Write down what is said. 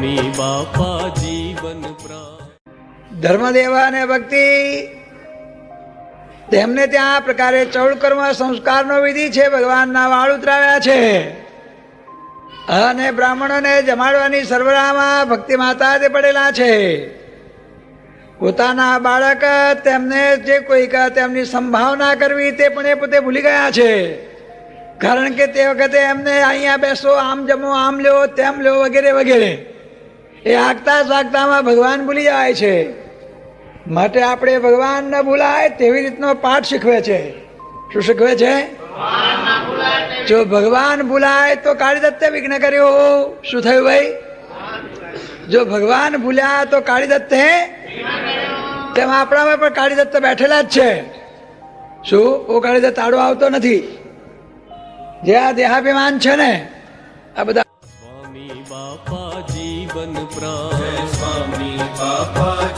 સ્વામી બાપા જીવન ધર્મદેવા અને ભક્તિ. તેમને ત્યાં આ પ્રકારે ચૌદ કર્મ સંસ્કારનો વિધિ છે. ભગવાનના વાળ ઉતરાવ્યા છે. અને બ્રાહ્મણોને જમાડવાની સરવરામાં ભક્તિ માતા તે પડેલા છે. પોતાના બાળક તેમને જે કોઈક તેમની સંભાવના કરવી તે પણ એ પોતે ભૂલી ગયા છે. કારણ કે તે વખતે એમને અહીંયા બેસો, આમ જમો, આમ લ્યો, તેમ લ્યો, વગેરે વગેરે. એ આગતા સાગતામાં ભગવાન ભૂલી જાય છે. માટે આપણે ભગવાન ન ભૂલાય તેવી રીતનો પાઠ શીખવે છે. શું શીખવે છે? જો ભગવાન ભૂલાય તો કાળી દત્તે વિઘ્ન કર્યો. શું થયું ભાઈ? જો ભગવાન ભૂલ્યા તો કાળી દત્તે તેમ આપણામાં પણ કાળી દત્ત બેઠેલા જ છે. શું? ઓ કાળી દત્ત આડો આવતો નથી. જે આ દેહાભિમાન છે ને, આ બધા બાપા જીવન પ્રાણ સ્વામી બાપા